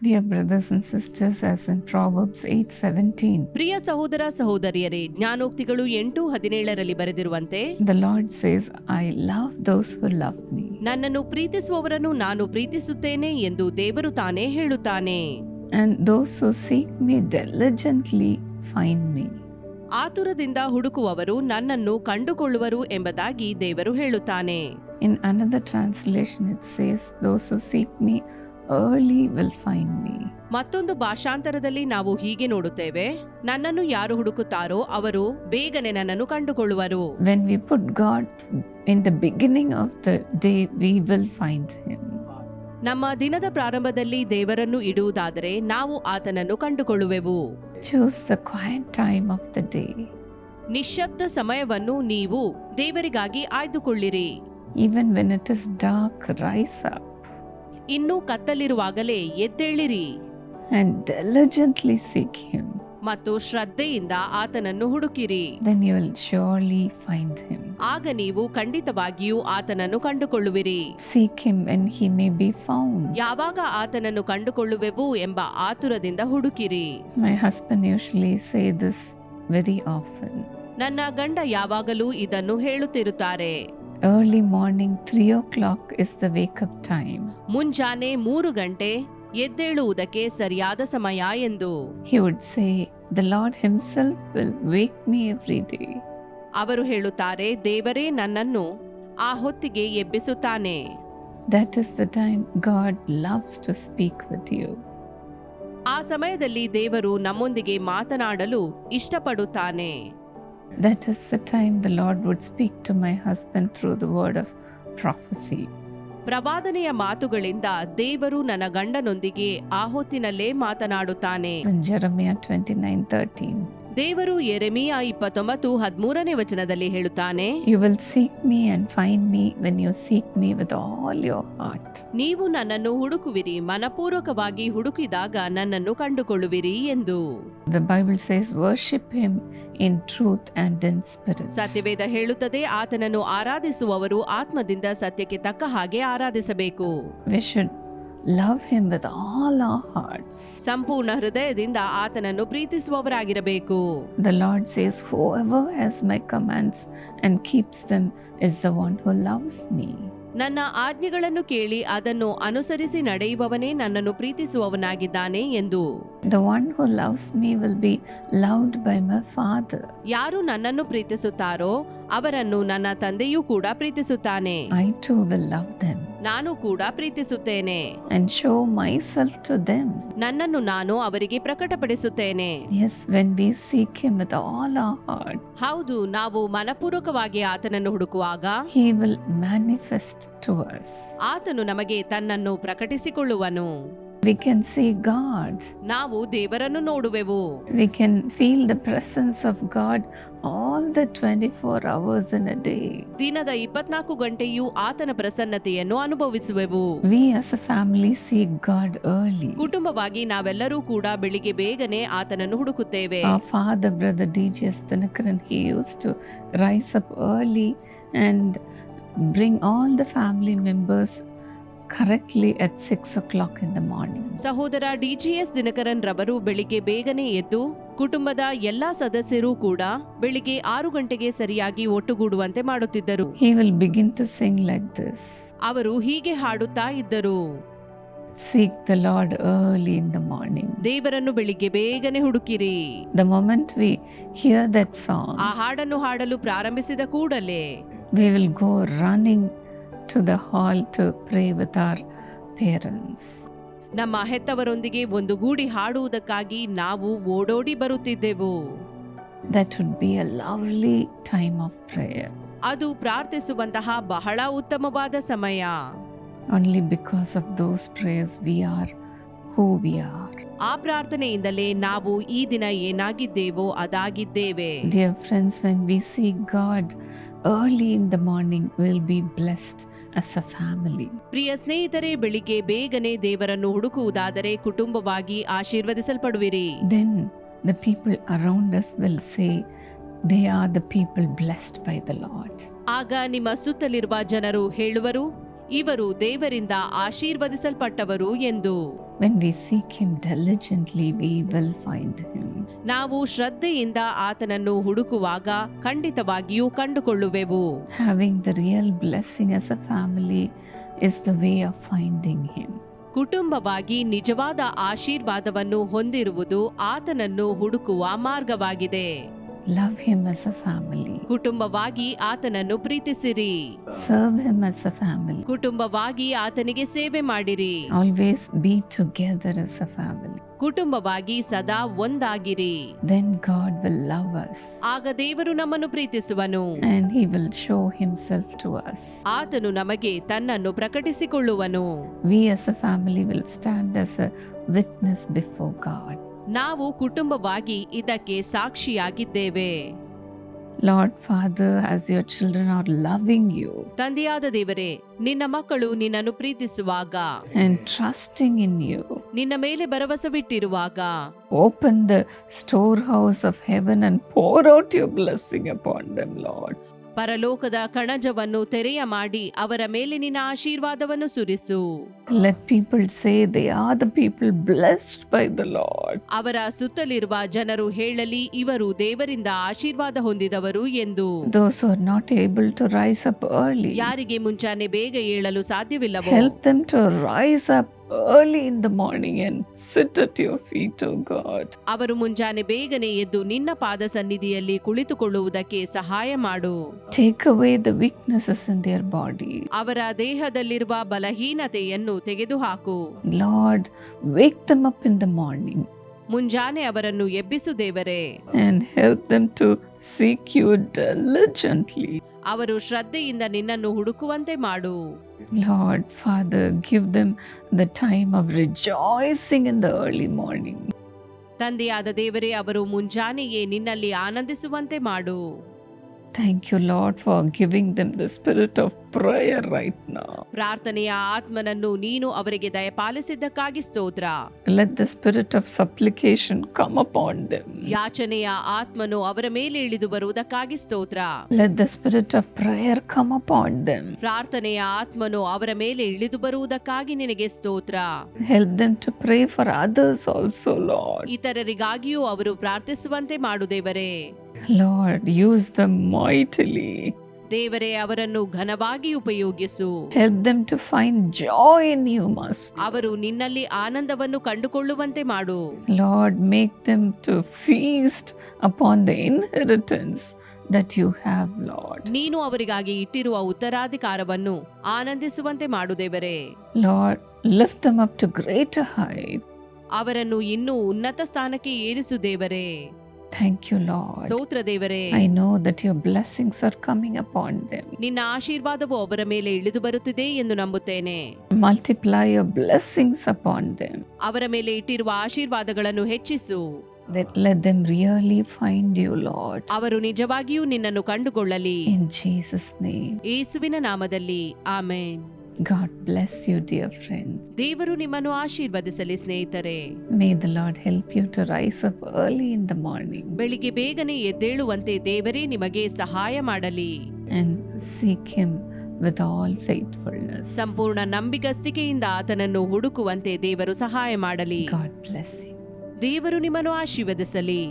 Priya brothers and sisters as and proverbs eight seventeen ಪ್ರಿಯ ಸಹೋದರ ಸಹೋದರಿಯರೇ ಜ್ಞಾನೋಕ್ತಿಗಳು ಎಂಟು ಹದಿನೇಳರಲ್ಲಿ ಬರೆದಿರುವಂತೆ the Lord says I love those who love me ನನ್ನನ್ನು ಪ್ರೀತಿಸುವವರನ್ನು ನಾನು ಪ್ರೀತಿಸುತ್ತೇನೆ ಎಂದು ದೇವರು ತಾನೇ ಹೇಳುತ್ತಾನೆ. And those who seek me diligently find me ಆತುರದಿಂದ ಹುಡುಕುವವರು ನನ್ನನ್ನು ಕಂಡುಕೊಳ್ಳುವರು ಎಂಬುದಾಗಿ ದೇವರು ಹೇಳುತ್ತಾನೆ. In another translation it says those who seek me early will find me. ಮತ್ತೊಂದು ಭಾಷಾಂತರದಲ್ಲಿ ನಾವು ಹೀಗೆ ನೋಡುತ್ತೇವೆ ನನ್ನನ್ನು ಯಾರು ಹುಡುಕುತ್ತಾರೋ ಅವರು ಬೇಗನೆ ನನ್ನನ್ನು ಕಂಡುಕೊಳ್ಳುವರು When we put God in the beginning of the day, we will find Him. ನಮ್ಮ ದಿನದ ಪ್ರಾರಂಭದಲ್ಲಿ ದೇವರನ್ನು ಇಡುವುದಾದರೆ ನಾವು ಆತನನ್ನು ಕಂಡುಕೊಳ್ಳುವೆವು Choose the quiet time of the day. ನಿಶ್ಶಬ್ದ ಸಮಯವನ್ನು ನೀವು ದೇವರಿಗಾಗಿ ಆಯ್ದುಕೊಳ್ಳಿರಿ Even when it is dark, rise up ಇನ್ನೂ ಕತ್ತಲಿರುವಾಗಲೇ ಎದ್ದೇಳಿರಿ and diligently seek Him. ಮತ್ತು ಶ್ರದ್ಧೆಯಿಂದ ಆತನನ್ನು ಹುಡುಕಿರಿ Then you will surely find Him. ಆಗ ನೀವು ಖಂಡಿತವಾಗಿಯೂ ಆತನನ್ನು ಕಂಡುಕೊಳ್ಳುವಿರಿ Seek Him and He may be found. ಯಾವಾಗ ಆತನನ್ನು ಕಂಡುಕೊಳ್ಳುವೆವು ಎಂಬ ಆತುರದಿಂದ ಹುಡುಕಿರಿ My husband usually say this very often. ನನ್ನ ಗಂಡ ಯಾವಾಗಲೂ ಇದನ್ನು ಹೇಳುತ್ತಿರುತ್ತಾರೆ early morning three o'clock is the wake up time ಮುಂಜಾನೆ ಮೂರು ಗಂಟೆ ಎದ್ದೇಳುವುದಕ್ಕೆ ಸರಿಯಾದ ಸಮಯ ಎಂದು. He would say the Lord himself will wake me every day ಅವರು ಹೇಳುತ್ತಾರೆ ದೇವರೇ ನನ್ನನ್ನು ಆ ಹೊತ್ತಿಗೆ ಎಬ್ಬಿಸುತ್ತಾನೆ. That is the time God loves to speak with you ಆ ಸಮಯದಲ್ಲಿ ದೇವರು ನಮ್ಮೊಂದಿಗೆ ಮಾತನಾಡಲು ಇಷ್ಟಪಡುತ್ತಾನೆ. That is the time the Lord would speak to my husband through the word of prophecy. ಪ್ರವಾದನೆಯ ಮಾತುಗಳಿಂದ ದೇವರು ನನ್ನ ಗಂಡನೊಂದಿಗೆ ಆ ಹೊತ್ತಿನಲ್ಲೇ ಮಾತನಾಡುತ್ತಾನೆ In Jeremiah 29 13, ದೇವರು ಎರೆಮಿಯ ಇಪ್ಪತ್ತೊಂಬತ್ತು ಹದಿಮೂರನೇ ವಚನದಲ್ಲಿ ಹೇಳುತ್ತಾನೆ You will seek me and find me when you seek me with all your heart. ನೀವು ನನ್ನನ್ನು ಹುಡುಕುವಿರಿ ಮನಪೂರ್ವಕವಾಗಿ ಹುಡುಕಿದಾಗ ನನ್ನನ್ನು ಕಂಡುಕೊಳ್ಳುವಿರಿ ಎಂದು The Bible says, Worship Him in truth and in spirit. ಸತ್ಯವೇದ ಹೇಳುತ್ತದೆ ಆತನನ್ನು ಆರಾಧಿಸುವವರು ಆತ್ಮದಿಂದ ಸತ್ಯಕ್ಕೆ ತಕ್ಕ ಹಾಗೆ ಆರಾಧಿಸಬೇಕು We should love him with all heart ಸಂಪೂರ್ಣ ಹೃದಯದಿಂದ ಆತನನ್ನು ಪ್ರೀತಿಸುವವರಾಗಿರಬೇಕು. The Lord says whoever has my commands and keeps them is the one who loves me ನನ್ನ ಆಜ್ಞೆಗಳನ್ನು ಕೇಳಿ ಅದನ್ನು ಅನುಸರಿಸಿ ನಡೆಯುವವನೇ ನನ್ನನ್ನು ಪ್ರೀತಿಸುವವನಾಗಿದ್ದಾನೆ ಎಂದು. The one who loves me will be loved by my father ಯಾರು ನನ್ನನ್ನು ಪ್ರೀತಿಸುತ್ತಾರೋ ಅವರನ್ನು ನನ್ನ ತಂದೆಯೂ ಕೂಡ ಪ್ರೀತಿಸುತ್ತಾನೆ. I too will love them ನಾನು ಕೂಡ ಪ್ರೀತಿಸುತ್ತೇನೆ and my myself to them. ನನ್ನನ್ನು ನಾನು ಅವರಿಗೆ ಪ್ರಕಟಪಡಿಸುತ್ತೇನೆ Yes, when we seek Him with all our heart, ಹೌದು ನಾವು ಮನಪೂರ್ವಕವಾಗಿ ಆತನನ್ನು ಹುಡುಕುವಾಗ He will manifest to us. ಆತನು ನಮಗೆ ತನ್ನನ್ನು ಪ್ರಕಟಿಸಿಕೊಳ್ಳುವನು We can see God. ನಾವು ದೇವರನ್ನು ನೋಡುವೆವು We can feel the presence of God all the 24 hours in a day. ದಿನದ ಇಪ್ಪತ್ನಾಲ್ಕು ಗಂಟೆಯೂ ಆತನ ಪ್ರಸನ್ನತೆಯನ್ನು ಅನುಭವಿಸುವೆವು We as a family seek God early. ಕುಟುಂಬವಾಗಿ ನಾವೆಲ್ಲರೂ ಕೂಡ ಬೆಳಿಗ್ಗೆ ಬೇಗನೆ ಆತನನ್ನು ಹುಡುಕುತ್ತೇವೆ Our father, brother D.G.S. Dinakaran, he used to rise up early and bring all the family members correctly at six o'clock in the morning ಸಹೋದರ D G S Dinakaran ರವರು ಬೆಳಿಗ್ಗೆ ಬೇಗನೆ ಎದ್ದು ಕುಟುಂಬದ ಎಲ್ಲಾ ಸದಸ್ಯರು ಕೂಡ ಬೆಳಿಗ್ಗೆ ಆರು ಗಂಟೆಗೆ ಸರಿಯಾಗಿ ಒಟ್ಟುಗೂಡುವಂತೆ ಮಾಡುತ್ತಿದ್ದರು. Will begin to sing like this ಅವರು ಹೀಗೆ ಹಾಡುತ್ತಾ ಇದ್ದರು. Seek the Lord early in the morning ದೇವರನ್ನು ಬೆಳಿಗ್ಗೆ ಬೇಗನೆ ಹುಡುಕಿರಿ. The moment we hear that song ಆ ಹಾಡನ್ನು ಹಾಡಲು ಪ್ರಾರಂಭಿಸಿದ ಕೂಡಲೇ will go running to the hall to pray with our parents. ನಮ್ಮ ಹೆತ್ತವರೊಂದಿಗೆ ಒಂದು ಗೂಡಿ ಹಾಡುವುದಕ್ಕಾಗಿ ನಾವು ಓಡೋಡಿ ಬರುತ್ತಿದ್ದೆವು That would be a lovely time of prayer. ಅದು ಪ್ರಾರ್ಥಿಸುವಂತಹ ಬಹಳ ಉತ್ತಮವಾದ ಸಮಯ Only because of those prayers, we are who we are. ಆ ಪ್ರಾರ್ಥನೆಯಿಂದಲೇ ನಾವು ಈ ದಿನ ಏನಾಗಿದ್ದೇವೋ ಅದಾಗಿದ್ದೇವೆ Dear friends, when we see God early in the morning, we'll be blessed us a family ಪ್ರಿಯ ಸ್ನೇಹಿತರೆ ಬೆಳಿಗ್ಗೆ ಬೇಗನೆ ದೇವರನ್ನು ಹುಡುಕುವುದಾದರೆ ಕುಟುಂಬವಾಗಿ ಆಶೀರ್ವದಿಸಲ್ಪಡುವಿರಿ. Then the people around us will say they are the people blessed by the Lord ಆಗ ನಿಮ್ಮ ಸುತ್ತಲಿರುವ ಜನರು ಹೇಳುವರು ಇವರು ದೇವರಿಂದ ಆಶೀರ್ವದಿಸಲ್ಪಟ್ಟವರು ಎಂದು When we seek Him diligently, we will find Him. ನಾವು ಶ್ರದ್ಧೆಯಿಂದ ಆತನನ್ನು ಹುಡುಕುವಾಗ ಖಂಡಿತವಾಗಿಯೂ ಕಂಡುಕೊಳ್ಳುವೆವು Having the real blessing as a family is the way of finding Him. ಕುಟುಂಬವಾಗಿ ನಿಜವಾದ ಆಶೀರ್ವಾದವನ್ನು ಹೊಂದಿರುವುದು ಆತನನ್ನು ಹುಡುಕುವ ಮಾರ್ಗವಾಗಿದೆ Love Him as a family. ಕುಟುಂಬವಾಗಿ ಆತನನ್ನು ಪ್ರೀತಿಸಿರಿ Serve Him as a family. ಕುಟುಂಬವಾಗಿ ಆತನಿಗೆ ಸೇವೆ ಮಾಡಿರಿ Always be together as a family. ಕುಟುಂಬವಾಗಿ ಸದಾ ಒಂದಾಗಿರಿ Then God will love us ಆಗ ದೇವರು ನಮ್ಮನ್ನು ಪ್ರೀತಿಸುವನು and He will show Himself to us. ಆತನು ನಮಗೆ ತನ್ನನ್ನು ಪ್ರಕಟಿಸಿಕೊಳ್ಳುವನು We as a family will stand as a witness before God. ನಾವು ಕುಟುಂಬವಾಗಿ ಇದಕ್ಕೆ ಸಾಕ್ಷಿಯಾಗಿದ್ದೇವೆ. Lord father as your children are loving you ತಂದೆಯಾದ ದೇವರೇ ನಿನ್ನ ಮಕ್ಕಳು ನಿನ್ನನ್ನು ಪ್ರೀತಿಸುವಾಗ ಟ್ರಸ್ಟಿಂಗ್ ಇನ್ ಯು ನಿನ್ನ ಮೇಲೆ ಭರವಸವಿಟ್ಟಿರುವಾಗ open the store house of heaven and pour out your blessing upon them Lord ಪರಲೋಕದ ಕಣಜವನ್ನು ತೆರೆಯ ಮಾಡಿ ಅವರ ಮೇಲೆ ನಿನ್ನ ಆಶೀರ್ವಾದವನ್ನು ಸುರಿಸು Let people say they are the people blessed by the Lord. ಅವರ ಸುತ್ತಲಿರುವ ಜನರು ಹೇಳಲಿ ಇವರು ದೇವರಿಂದ ಆಶೀರ್ವಾದ ಹೊಂದಿದವರು ಎಂದು Those who are not able to rise up early, ಯಾರಿಗೆ ಮುಂಚಾನೆ ಬೇಗ ಏಳಲು ಸಾಧ್ಯವಿಲ್ಲವೋ help them to rise up early in the morning and sit at your feet, O God. ಅವರು ಮುಂಜಾನೆ ಬೇಗನೆ ಎದ್ದು ನಿನ್ನ ಪಾದ ಸನ್ನಿಧಿಯಲ್ಲಿ ಕುಳಿತುಕೊಳ್ಳುವುದಕ್ಕೆ ಸಹಾಯ ಮಾಡು Take away the weaknesses in their body. ಅವರ ದೇಹದಲ್ಲಿರುವ ಬಲಹೀನತೆಯನ್ನು ತೆಗೆದುಹಾಕು Lord, wake them up in the morning ಮುಂಜಾನೆ ಅವರನ್ನು ಎಬ್ಬಿಸು ದೇವರೇ and help them to seek you diligently. ಅವರು ಶ್ರದ್ಧೆಯಿಂದ ನಿನ್ನನ್ನು ಹುಡುಕುವಂತೆ ಮಾಡು Lord, Father, give them the time of rejoicing in the early morning. ತಂದೆಯಾದ ದೇವರೇ ಅವರು ಮುಂಜಾನೆಯೇ ನಿನ್ನಲ್ಲಿ ಆನಂದಿಸುವಂತೆ ಮಾಡು Thank you, Lord, for giving them the spirit of prayer right ನಾ ಪ್ರಾರ್ಥನೆಯ ಆತ್ಮನನ್ನು ನೀನು ಅವರಿಗೆ ದಯಪಾಲಿಸಿದ್ದಕ್ಕಾಗಿ ಸ್ತೋತ್ರ. Let the spirit of supplication come upon them ಯಾಚನೆಯ ಆತ್ಮನು ಅವರ ಮೇಲೆ ಇಳಿದು ಬರುವುದಕ್ಕಾಗಿ ಸ್ತೋತ್ರ. Let the spirit of prayer come upon them ಪ್ರಾರ್ಥನೆಯ ಆತ್ಮನು ಅವರ ಮೇಲೆ ಇಳಿದು ಬರುವುದಕ್ಕಾಗಿ ನಿನಗೆ ಸ್ತೋತ್ರ. Help them to pray for others also Lord ಇತರರಿಗಾಗಿಯೂ ಅವರು ಪ್ರಾರ್ಥಿಸುವಂತೆ ಮಾಡು ದೇವರೇ. ಲಾರ್ಡ್ ಯೂಸ್ ದ ಮೈಟಲಿ ದೇವರೇ ಅವರನ್ನು ಘನವಾಗಿ ಉಪಯೋಗಿಸು help them to find joy in you Master. ಅವರು ನಿನ್ನಲ್ಲಿ ಆನಂದವನ್ನು ಕಂಡುಕೊಳ್ಳುವಂತೆ ಮಾಡು Lord make them to feast upon the inheritance that you have, Lord. ನೀನು ಅವರಿಗಾಗಿ ಇಟ್ಟಿರುವ ಉತ್ತರಾಧಿಕಾರವನ್ನು ಆನಂದಿಸುವಂತೆ ಮಾಡು ದೇವರೇ Lord, lift them up to greater height. ಅವರನ್ನು ಇನ್ನೂ ಉನ್ನತ ಸ್ಥಾನಕ್ಕೆ ಏರಿಸು ದೇವರೇ ಥ್ಯಾಂಕ್ ಯು ಲಾರ್ಡ್ ಸ್ತೋತ್ರ ದೇವರೇ. I know that your blessings are coming upon they ನಿನ್ನ ಆಶೀರ್ವಾದವು ಅವರ ಮೇಲೆ ಇಳಿದು ಬರುತ್ತಿದೆ ಎಂದು ನಂಬುತ್ತೇನೆ. Multiply your blessings upon they ಅವರ ಮೇಲೆ ಇಟ್ಟಿರುವ ಆಶೀರ್ವಾದಗಳನ್ನು ಹೆಚ್ಚಿಸು. Let them really find you Lord ಅವರು ನಿಜವಾಗಿಯೂ ನಿನ್ನನ್ನು ಕಂಡುಕೊಳ್ಳಲಿ. ಇನ್ ಜೀಸಸ್ ನೇಮ್ ಯೇಸುವಿನ ನಾಮದಲ್ಲಿ. ಆಮೇನ್. God bless you, dear friends. ದೇವರು ನಿಮ್ಮನ್ನು ಆಶೀರ್ವದಿಸಲಿ ಸ್ನೇಹಿತರೆ May the Lord help you to rise up early in the morning ಬೆಳಿಗ್ಗೆ ಬೇಗನೆ ಎದ್ದೇಳುವಂತೆ ದೇವರೇ ನಿಮಗೆ ಸಹಾಯ ಮಾಡಲಿ and seek Him with all faithfulness. ಸಂಪೂರ್ಣ ನಂಬಿಗಸ್ತಿಕೆಯಿಂದ ಆತನನ್ನು ಹುಡುಕುವಂತೆ ದೇವರು ಸಹಾಯ ಮಾಡಲಿ God bless you. ದೇವರು ನಿಮ್ಮನ್ನು ಆಶೀರ್ವದಿಸಲಿ